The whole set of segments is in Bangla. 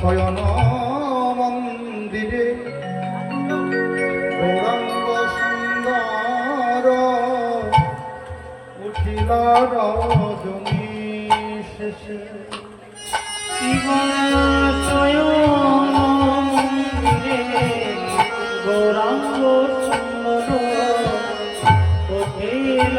শয়ন মন্দিরে গৌরাঙ্গ সুন্দর উঠিল রজনী শেষে। গৌরাঙ্গ সুন্দর উঠিল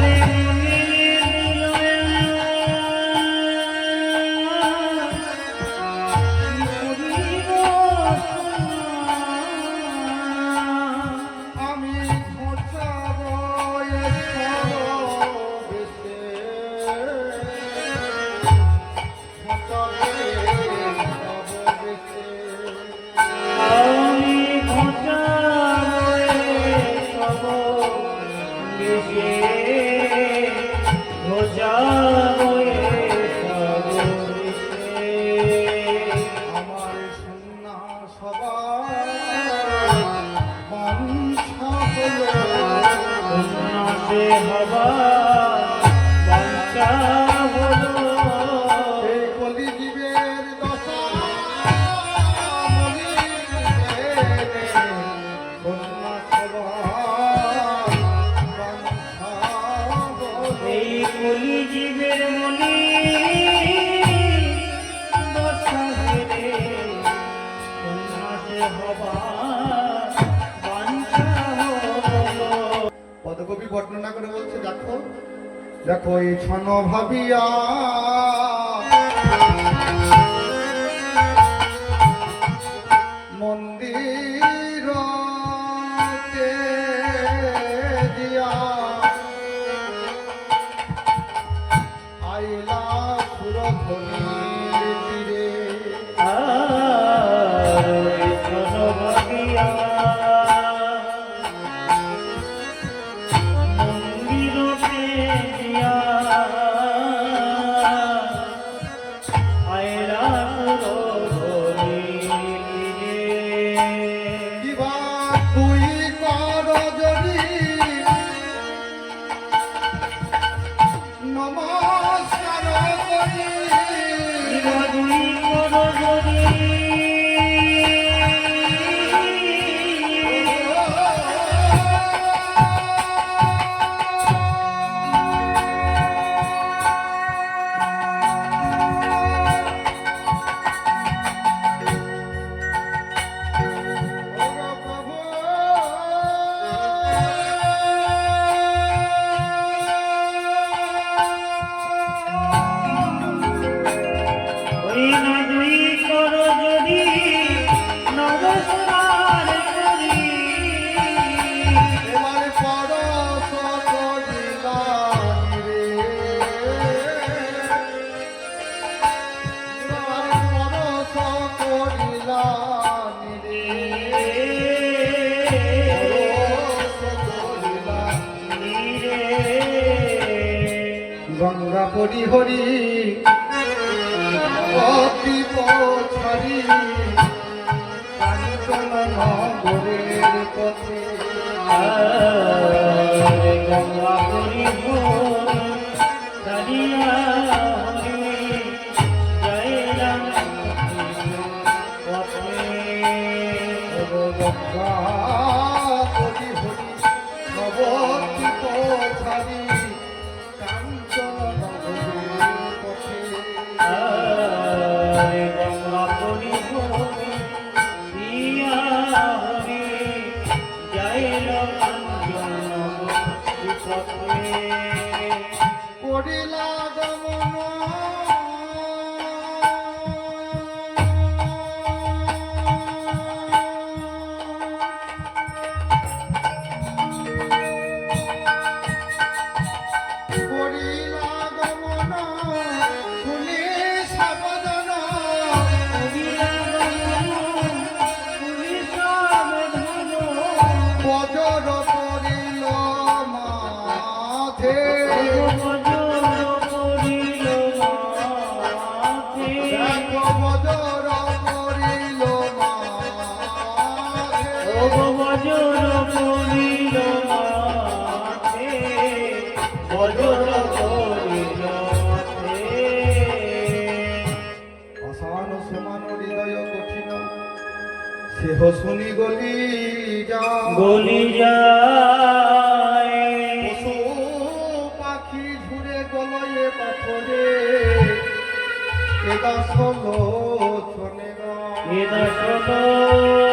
Aleluia. Oh. দেখো এই ছন ভাবিয়া। মন্দির গঙ্গা পরিহরি অতি পছারি নগরের পথে। গঙ্গা পরিহর দাঁড়িয়া বিলাগমনা সেহ শুনি গলি যা গলি যায়। পশু পাখি ঝুরে গলয়ে পাথরে। এদা সলো ছনে এদা সদর